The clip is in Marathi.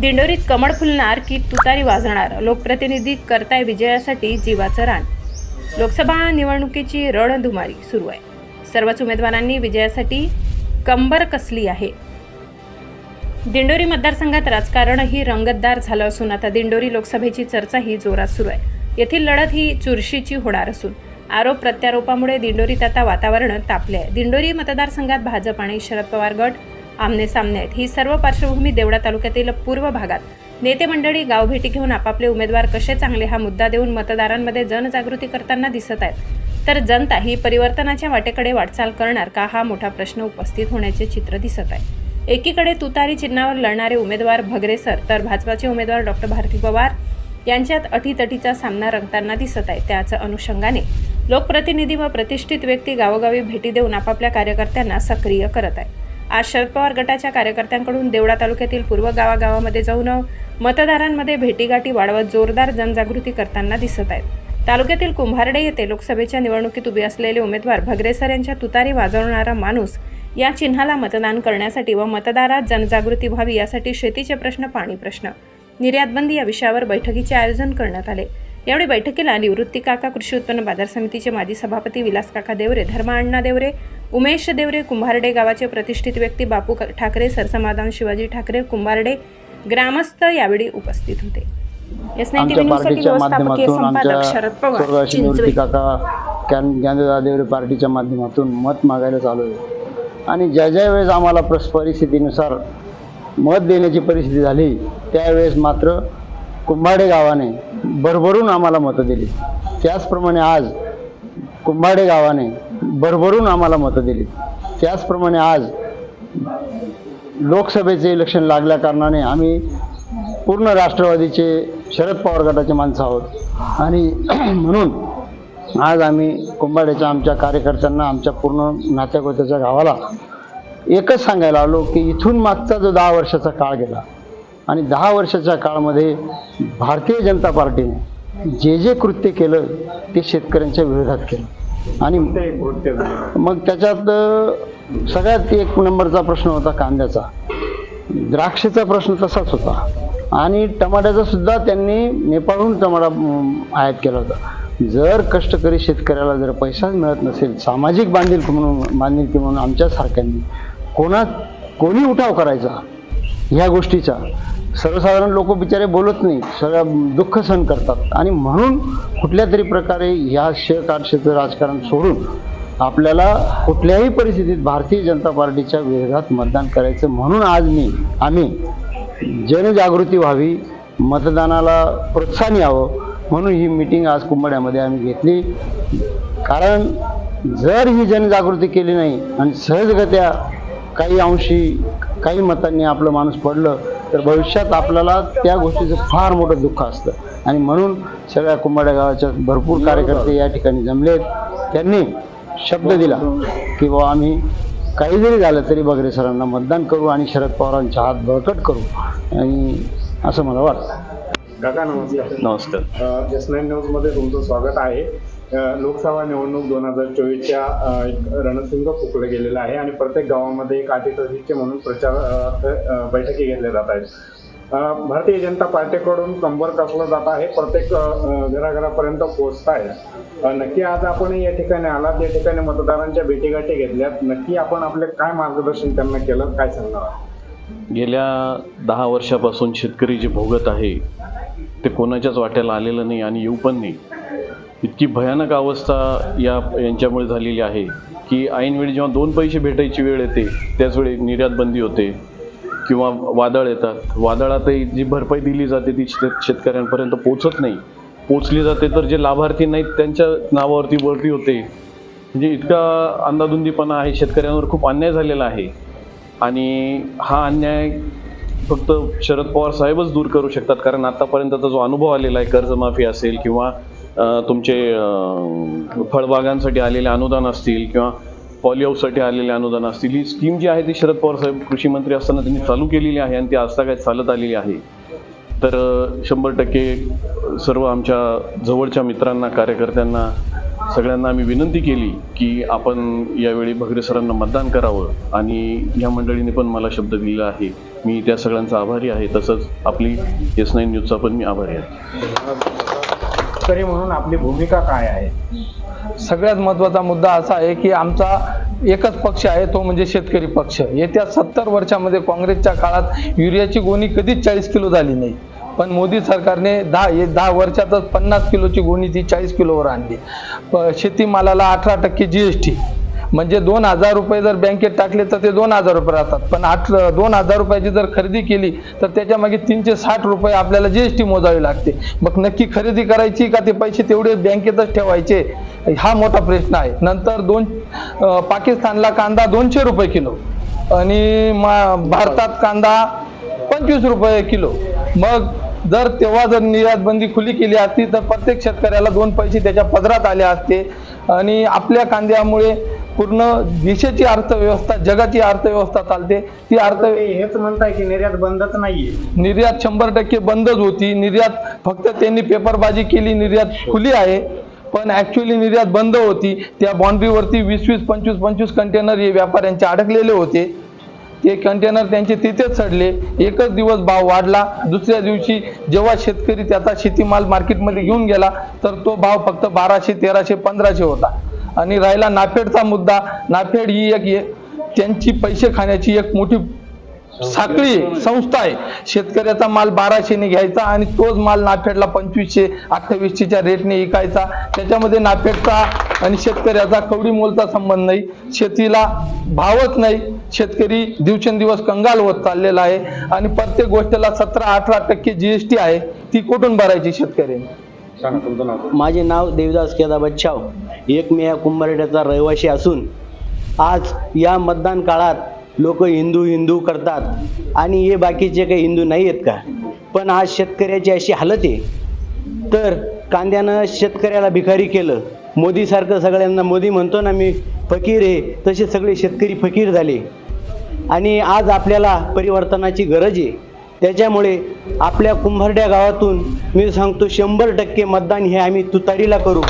दिंडोरीत कमळ फुलणार की तुतारी वाजणार? लोकप्रतिनिधी करताय विजयासाठी जीवाचं रान. लोकसभा निवडणुकीची रणधुमारी सुरू आहे. सर्वच उमेदवारांनी विजयासाठी कंबर कसली आहे? दिंडोरी मतदारसंघात राजकारणही रंगतदार झालं असून आता दिंडोरी लोकसभेची चर्चा ही जोरात सुरू आहे. येथील लढत ही चुरशीची होणार असून आरोप प्रत्यारोपामुळे दिंडोरीत आता वातावरण तापले आहे. दिंडोरी मतदारसंघात भाजप आणि शरद पवार गट आमने सामने आहेत. ही सर्व पार्श्वभूमी देवडा तालुक्यातील पूर्व भागात. नेते मंडळी गावभेटी घेऊन आपापले उमेदवार कसे चांगले हा मुद्दा देऊन मतदारांमध्ये जनजागृती करताना दिसत आहेत. तर जनता ही परिवर्तनाच्या वाटेकडे वाटचाल करणार का हा मोठा प्रश्न उपस्थित होण्याचे चित्र दिसत आहे. एकीकडे तुतारी चिन्हावर लढणारे उमेदवार भगरे सर तर भाजपाचे उमेदवार डॉक्टर भारती पवार यांच्यात अटीतटीचा सामना रंगताना दिसत आहे. त्याच अनुषंगाने लोकप्रतिनिधी व प्रतिष्ठित व्यक्ती गावोगावी भेटी देऊन आपापल्या कार्यकर्त्यांना सक्रिय करत आहे. आज शरद पवार गटाच्या कार्यकर्त्यांकडून देवळा तालुक्यातील पूर्व गावागावामध्ये जाऊन मतदारांमध्ये भेटीगाठी वाढवत जोरदार जनजागृती करताना दिसत आहेत. तालुक्यातील कुंभारडे येथे लोकसभेच्या निवडणुकीत उभे असलेले उमेदवार भगरेसर यांच्या तुतारी वाजवणारा माणूस या चिन्हाला मतदान करण्यासाठी व मतदारात जनजागृती व्हावी यासाठी शेतीचे प्रश्न पाणी प्रश्न निर्यातबंदी या विषयावर बैठकीचे आयोजन करण्यात आले. यावेळी बैठकीला निवृत्ती काका कृषी उत्पन्न बाजार समितीचे माजी सभापती विलास काका देवरे धर्मा अण्णा देवरे उमेश देवरे कुंभारडे गावाचे प्रतिष्ठित व्यक्ती बापू ठाकरे सरसमाधान शिवाजी ठाकरे कुंभारडे ग्रामस्थ यावेळी उपस्थित होते. एस न्यूजसाठी व्यवस्थापकीय संपादक शरद पवार चिंचवे. काका देवरे पार्टीच्या माध्यमातून मत मागायला चालू आहे. आणि ज्या ज्या वेळेस आम्हाला प्रस परिस्थितीनुसार मत देण्याची परिस्थिती झाली त्यावेळेस मात्र कुंभाडे गावाने भरभरून आम्हाला मतं दिली. त्याचप्रमाणे आज कुंभाडे गावाने भरभरून आम्हाला मतं दिली. त्याचप्रमाणे आज लोकसभेचे इलेक्शन लागल्या कारणाने आम्ही पूर्ण राष्ट्रवादीचे शरद पवार गटाचे माणसं आहोत. आणि म्हणून आज आम्ही कुंभाड्याच्या आमच्या कार्यकर्त्यांना आमच्या पूर्ण नात्यागोत्याच्या गावाला एकच सांगायला आलो की इथून मागचा जो दहा वर्षाचा काळ गेला आणि दहा वर्षाच्या काळामध्ये भारतीय जनता पार्टीने जे जे कृत्य केलं ते शेतकऱ्यांच्या विरोधात केलं. आणि मग त्याच्यात सगळ्यात एक नंबरचा प्रश्न होता कांद्याचा. द्राक्षेचा प्रश्न तसाच होता. आणि टमाट्याचा सुद्धा त्यांनी नेपाळहून टमाटा आयात केला होता. जर कष्टकरी शेतकऱ्याला जर पैसाच मिळत नसेल सामाजिक बांधिलकी म्हणून बांधिलकी म्हणून आमच्यासारख्यांनी कोणा कोणी उठाव करायचा? ह्या गोष्टीचा. सर्वसाधारण लोक बिचारे बोलत नाही. सगळं दुःख सहन करतात. आणि म्हणून कुठल्या तरी प्रकारे ह्या शे राजकारण सोडून आपल्याला कुठल्याही परिस्थितीत भारतीय जनता पार्टीच्या विरोधात मतदान करायचं म्हणून आज मी आम्ही जनजागृती व्हावी मतदानाला प्रोत्साहन यावं म्हणून ही मिटिंग आज कुंभड्यामध्ये आम्ही घेतली. कारण जर ही जनजागृती केली नाही आणि सहजगत्या काही अंशी काही मतांनी आपलं माणूस पडलं तर भविष्यात आपल्याला त्या गोष्टीचं फार मोठं दुःख असतं. आणि म्हणून सगळ्या कुंभाड्या गावाच्या भरपूर कार्यकर्ते या ठिकाणी जमलेत त्यांनी शब्द दिला की बाबा आम्ही काही जरी झालं तरी बगरे सरांना मतदान करू आणि शरद पवारांचा हात बळकट करू. आणि असं मला वाटतं. काका नमस्कार. नमस्कार. एस नाईन न्यूजमध्ये तुमचं स्वागत आहे. लोकसभा निवडणूक दोन हजार चोवीसच्या एक रणसिंग फुकलं गेलेलं आहे आणि प्रत्येक गावामध्ये एक अटीतटीचे म्हणून प्रचार बैठकी घेतल्या जात आहेत. भारतीय जनता पार्टीकडून कंबर कसलं जात आहे? प्रत्येक घराघरापर्यंत पोहोचत आहे. नक्की आज आपण या ठिकाणी आलात या ठिकाणी मतदारांच्या भेटीगाठी घेतल्यात. नक्की आपण आपले काय मार्गदर्शन त्यांना केलं काय सांगणार गेल्या दहा वर्षापासून शेतकरी जे भोगत आहे ते कोणाच्याच वाट्याला आलेलं नाही आणि येऊ पण नाही. इतकी भयानक अवस्था या यांच्यामुळे झालेली आहे की ऐनवेळी जेव्हा दोन पैसे भेटायची वेळ येते त्याचवेळी निर्यात बंदी होते किंवा वादळ येतात. वादळातही जी भरपाई दिली जाते ती शेत शेतकऱ्यांपर्यंत पोचत नाही. पोचली जाते तर जे लाभार्थी नाहीत त्यांच्या नावावरती वरती होते. म्हणजे इतका अंदाधुंदीपणा आहे शेतकऱ्यांवर खूप अन्याय झालेला आहे. आणि हा अन्याय फक्त शरद पवार साहेबच दूर करू शकतात कारण आतापर्यंतचा जो अनुभव आलेला आहे कर्जमाफी असेल किंवा तुमचे फळबागांसाठी आलेले अनुदान असतील किंवा पॉलिओसाठी आलेले अनुदान असतील ही स्कीम जी आहे ती शरद पवार साहेब कृषी मंत्री असताना त्यांनी चालू केलेली आहे आणि ती आजता काय चालत आलेली आहे. तर शंभर टक्के सर्व आमच्या जवळच्या मित्रांना कार्यकर्त्यांना सगळ्यांना आम्ही विनंती केली की आपण यावेळी भगरे सरांना मतदान करावं आणि या मंडळीने पण मला शब्द दिलेला आहे. मी त्या सगळ्यांचा आभारी आहे. तसंच आपली एस नाईन न्यूजचा पण मी आभारी आहे. शेतकरी म्हणून आपली भूमिका काय आहे? सगळ्यात महत्त्वाचा मुद्दा असा आहे की आमचा एकच पक्ष आहे तो म्हणजे शेतकरी पक्ष. येत्या सत्तर वर्षामध्ये काँग्रेसच्या काळात युरियाची गोणी कधीच चाळीस किलो झाली नाही. पण मोदी सरकारने दहा हे दहा वर्षातच पन्नास किलोची गोणी ती चाळीस किलोवर आणली. प- शेतीमालाला अठरा टक्के जी एस टी म्हणजे दोन हजार रुपये जर बँकेत टाकले तर ते दोन हजार रुपये राहतात. पण आठ दोन हजार रुपयाची जर खरेदी केली तर त्याच्यामागे तीनशे साठ रुपये आपल्याला जी एस टी मोजावी लागते. मग नक्की खरेदी करायची का ते पैसे तेवढे बँकेतच ठेवायचे? हा मोठा प्रश्न आहे. नंतर दोन पाकिस्तानला कांदा दोनशे रुपये किलो आणि मा भारतात कांदा पंचवीस रुपये किलो. मग जर तेव्हा जर निर्यात बंदी खुली केली असती तर प्रत्येक शेतकऱ्याला दोन पैसे त्याच्या पदरात आले असते. आणि आपल्या कांद्यामुळे पूर्ण देशाची अर्थव्यवस्था जगाची अर्थव्यवस्था चालते. ती अर्थ हेच म्हणताय की निर्यात बंदच नाहीये. निर्यात शंभर टक्के बंदच होती. निर्यात फक्त त्यांनी पेपरबाजी केली निर्यात खुली आहे. पण ऍक्च्युली निर्यात बंद होती. त्या बाउंड्रीवरती वीस वीस पंचवीस पंचवीस कंटेनर हे व्यापाऱ्यांचे अडकलेले होते. ते कंटेनर त्यांचे तिथेच चढले एकच दिवस भाव वाढला. दुसऱ्या दिवशी जेव्हा शेतकरी त्याचा शेतीमाल मार्केटमध्ये घेऊन गेला तर तो भाव फक्त बाराशे तेराशे पंधराशे होता. आणि राहिला नाफेडचा मुद्दा. नाफेड ही एक त्यांची पैसे खाण्याची एक मोठी साखळी आहे, संस्था आहे. शेतकऱ्याचा माल बाराशेने घ्यायचा आणि तोच माल नाफेडला पंचवीसशे अठ्ठावीसशेच्या रेटने विकायचा. त्याच्यामध्ये नाफेडचा आणि शेतकऱ्याचा कवडी मोलचा संबंध नाही. शेतीला भावच नाही. शेतकरी दिवसेंदिवस कंगाल होत चाललेला आहे. आणि प्रत्येक गोष्टीला सतरा अठरा टक्के जीएसटी आहे. ती कुठून भरायची शेतकऱ्यांनी? सांगा तुमचं नाव? माझे नाव देवदास केदा बच्छाव एक या कुंभारड्याचा रहिवासी असून आज या मतदान काळात लोक हिंदू हिंदू करतात. आणि हे बाकीचे काही हिंदू नाही आहेत का? पण आज शेतकऱ्याची अशी हालत आहे. तर कांद्यानं शेतकऱ्याला भिकारी केलं. मोदीसारखं सगळ्यांना मोदी म्हणतो ना मी फकीर आहे. तसे सगळे शेतकरी फकीर झाले. आणि आज आपल्याला परिवर्तनाची गरज आहे. त्याच्यामुळे आपल्या कुंभारड्या गावातून मी सांगतो शंभर टक्के मतदान हे आम्ही तुतारीला करू.